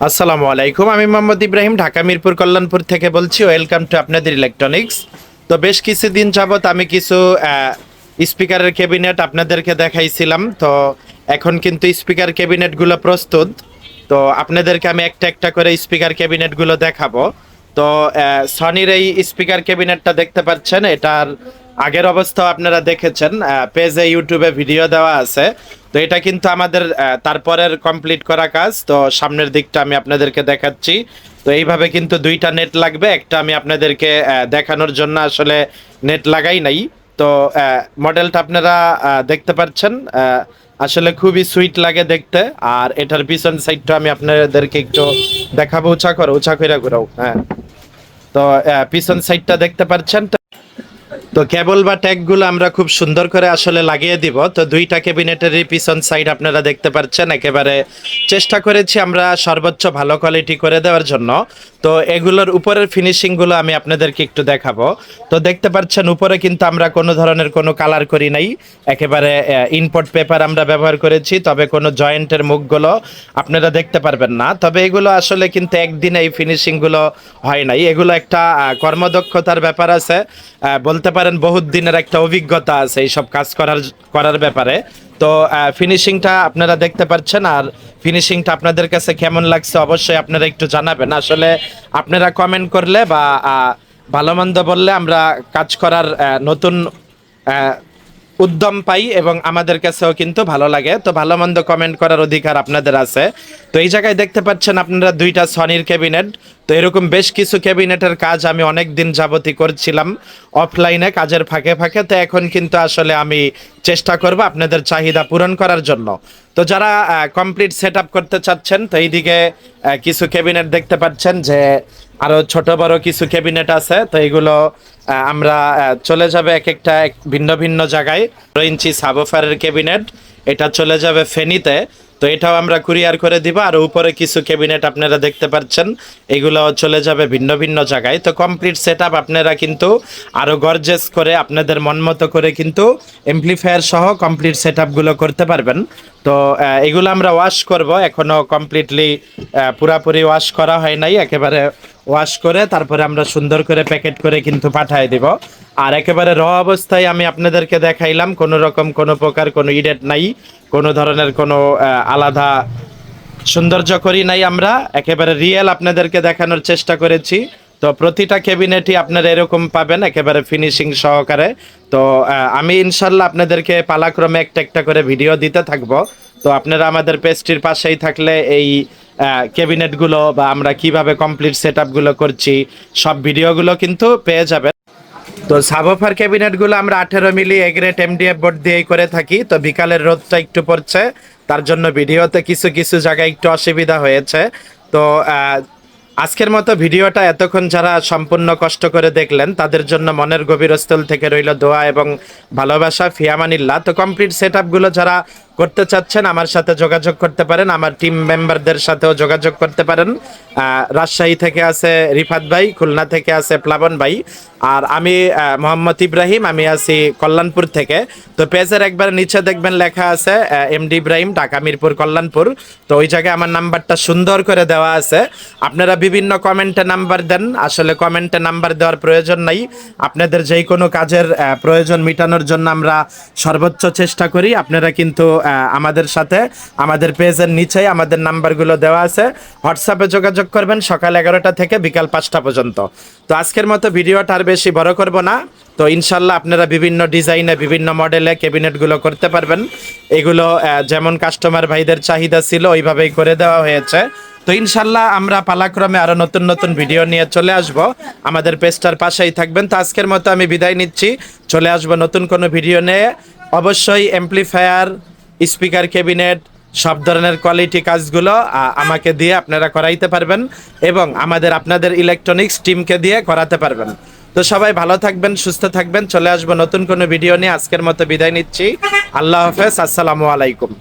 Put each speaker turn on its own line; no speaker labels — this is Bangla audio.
আসসালামু আলাইকুম, আমি মোহাম্মদ ইব্রাহিম, ঢাকা মিরপুর কল্যাণপুর থেকে বলছি ওয়েলকাম টু আপনাদের ইলেকট্রনিক্স তো বেশ কিছুদিন যাবৎ আমি কিছু স্পিকারের ক্যাবিনেট আপনাদেরকে দেখাইছিলাম, তো এখন কিন্তু স্পিকার ক্যাবিনেটগুলো প্রস্তুত। তো আপনাদেরকে আমি একটা একটা করে স্পিকার ক্যাবিনেটগুলো দেখাবো। তো সনির এই স্পিকার ক্যাবিনেটটা দেখতে পাচ্ছেন, এটার আগের অবস্থাও আপনারা দেখেছেন পেজে ইউটিউবে ভিডিও দেওয়া আছে। তো এটা কিন্তু আমাদের তারপরের কমপ্লিট করা কাজ। তো সামনের দিকটা আমি আপনাদেরকে দেখাচ্ছি। তো এইভাবে কিন্তু দুইটা নেট লাগবে। একটা আমি আপনাদেরকে দেখানোর জন্য আসলে নেট লাগাই নাই। তো মডেলটা আপনারা দেখতে পাচ্ছেন। আসলে খুবই সুইট লাগে দেখতে। আর এটার পিছন সাইডটা আমি আপনাদেরকে একটু দেখাবো। উঁচা করো, উঁচা করে ঘুরাও। হ্যাঁ। তো পিছন সাইডটা দেখতে পাচ্ছেন। তো কেবল বা ট্যাগগুলো আমরা খুব সুন্দর করে আসলে লাগিয়ে দিব। তো দুইটা ক্যাবিনেটেরই পিছন সাইড আপনারা দেখতে পাচ্ছেন একেবারে চেষ্টা করেছি আমরা সর্বোচ্চ ভালো কোয়ালিটি করে দেওয়ার জন্য। তো এগুলোর উপরের ফিনিশিংগুলো আমি আপনাদেরকে একটু দেখাবো। তো দেখতে পাচ্ছেন, উপরে কিন্তু আমরা কোনো ধরনের কোনো কালার করি নাই। একেবারে ইনপোর্ট পেপার আমরা ব্যবহার করেছি, তবে কোনো জয়েন্টের মুখগুলো আপনারা দেখতে পারবেন না। তবে এগুলো আসলে কিন্তু একদিনে এই ফিনিশিংগুলো হয় নাই। এগুলো একটা কর্মদক্ষতার ব্যাপার আছে। বলতে পারেন বহুত দিনের একটা অভিজ্ঞতা আছে এইসব কাজ করার করার ব্যাপারে। তো ফিনিশিংটা আপনারা দেখতে পাচ্ছেন আর ফিনিশিংটা আপনাদের কাছে কেমন লাগছে অবশ্যই আপনারা একটু জানাবেন। আসলে আপনারা কমেন্ট করলে বা ভালো মন্দ বললে আমরা কাজ করার নতুন উদ্যম পাই এবং আমাদের কাছেও কিন্তু ভালো লাগে। তো ভালো মন্দ কমেন্ট করার অধিকার আপনাদের আছে। তো এই জায়গায় দেখতে পাচ্ছেন আপনারা দুইটা সনির ক্যাবিনেট তো এরকম বেশ কিছু ক্যাবিনেটের কাজ আমি অনেক দিন যাবতই করছিলাম অফলাইনে, কাজের ফাঁকে ফাঁকে। তো এখন কিন্তু আসলে আমি চেষ্টা করব আপনাদের চাহিদা পূরণ করার জন্য। তো যারা কমপ্লিট সেট করতে চাচ্ছেন, তো এইদিকে কিছু ক্যাবিনেট দেখতে পাচ্ছেন যে আরও ছোট বড় কিছু ক্যাবিনেট আছে। তো এগুলো আমরা চলে যাবে এক একটা এক ভিন্ন ভিন্ন জায়গায়। ইঞ্চি সাবোফারের ক্যাবিনেট, এটা চলে যাবে ফেনীতে। তো এটাও আমরা কুরিয়ার করে দিব। আর উপরে কিছু ক্যাবিনেট আপনারা দেখতে পাচ্ছেন এগুলো চলে যাবে ভিন্ন ভিন্ন জায়গায়। তো কমপ্লিট সেট আপনারা কিন্তু আরও গর্জেস করে আপনাদের মন মতো করে কিন্তু এমপ্লিফায়ার সহ কমপ্লিট সেটগুলো করতে পারবেন। তো এগুলো আমরা ওয়াশ করব। এখনও কমপ্লিটলি পুরাপুরি ওয়াশ করা হয় নাই। একেবারে ওয়াশ করে তারপরে আমরা সুন্দর করে প্যাকেট করে কিন্তু পাঠিয়ে দিব। আর একেবারে র অবস্থায় আমি আপনাদেরকে দেখাইলাম, কোনো রকম কোনো প্রকার কোনো ইডেট নাই, কোনো ধরনের কোনো আলাদা সৌন্দর্য করি নাই আমরা, একেবারে রিয়েল আপনাদেরকে দেখানোর চেষ্টা করেছি। তো প্রতিটা ক্যাবিনেটই আপনারা এরকম পাবেন, একেবারে ফিনিশিং সহকারে। তো আমি ইনশাল্লাহ আপনাদেরকে পালাক্রমে একটা একটা করে ভিডিও দিতে থাকব। তো আপনারা আমাদের পেজটির পাশেই থাকলে এই ক্যাবিনেটগুলো বা আমরা কীভাবে কমপ্লিট সেট করছি, সব ভিডিওগুলো কিন্তু পেয়ে যাবেন। তো সাবোফার ক্যাবিনেটগুলো আমরা আঠেরো মিলি এগ্রেট এমডিএফ বোর্ড দিয়েই করে থাকি। তো বিকালের রোদটা একটু পড়ছে, তার জন্য ভিডিওতে কিছু কিছু জায়গায় একটু অসুবিধা হয়েছে। তো আজকের মতো ভিডিওটা এতক্ষণ যারা সম্পূর্ণ কষ্ট করে দেখলেন, তাদের জন্য মনের গভীরস্থল থেকে রইল দোয়া এবং ভালোবাসা, ফিয়ামানিল্লাহ। তো কমপ্লিট সেট যারা করতে চাচ্ছেন, আমার সাথে যোগাযোগ করতে পারেন, আমার টিম মেম্বারদের সাথেও যোগাযোগ করতে পারেন। রাজশাহী থেকে আছে রিফাত ভাই, খুলনা থেকে আছে প্লাবন ভাই, আর আমি মোহাম্মদ ইব্রাহিম, আমি আছি কল্যাণপুর থেকে। তো পেজের একবার নিচে দেখবেন লেখা আছে এমডি ইব্রাহিম ঢাকা মিরপুর, কল্যাণপুর। তো ওই জায়গায় আমার নাম্বারটা সুন্দর করে দেওয়া আছে। আপনারা বিভিন্ন কমেন্টে নাম্বার দেন, আসলে কমেন্টে নাম্বার দেওয়ার প্রয়োজন নাই। আপনাদের যেই কোনো কাজের প্রয়োজন মেটানোর জন্য আমরা সর্বোচ্চ চেষ্টা করি। আপনারা কিন্তু আমাদের সাথে, আমাদের পেজের নিচেই আমাদের নাম্বারগুলো দেওয়া আছে। হোয়াটসঅ্যাপে যোগাযোগ করবেন সকাল এগারোটা থেকে বিকাল পাঁচটা পর্যন্ত। তো আজকের মতো ভিডিওটা আর বেশি বড় করব না। তো ইনশাল্লাহ আপনারা বিভিন্ন ডিজাইনে, বিভিন্ন মডেলে ক্যাবিনেটগুলো করতে পারবেন। এগুলো যেমন কাস্টমার ভাইদের চাহিদা ছিল, ওইভাবেই করে দেওয়া হয়েছে। তো ইনশাল্লাহ আমরা পালাক্রমে আরও নতুন নতুন ভিডিও নিয়ে চলে আসব। আমাদের পেজটার পাশেই থাকবেন। তো আজকের মতো আমি বিদায় নিচ্ছি। চলে আসব নতুন কোনো ভিডিও নিয়ে। অবশ্যই এমপ্লিফায়ার স্পিকার ক্যাবিনেট, সব ধরনের কোয়ালিটি কাজগুলো আমাকে দিয়ে আপনারা করাইতে পারবেন এবং আমাদের আপনাদের ইলেকট্রনিক্স টিমকে দিয়ে করাতে পারবেন। তো সবাই ভালো থাকবেন, সুস্থ থাকবেন, চলে আসব নতুন কোনো ভিডিও নিয়ে। আজকের মতো বিদায় নিচ্ছি। আল্লাহ হাফেজ, আসসালামু আলাইকুম।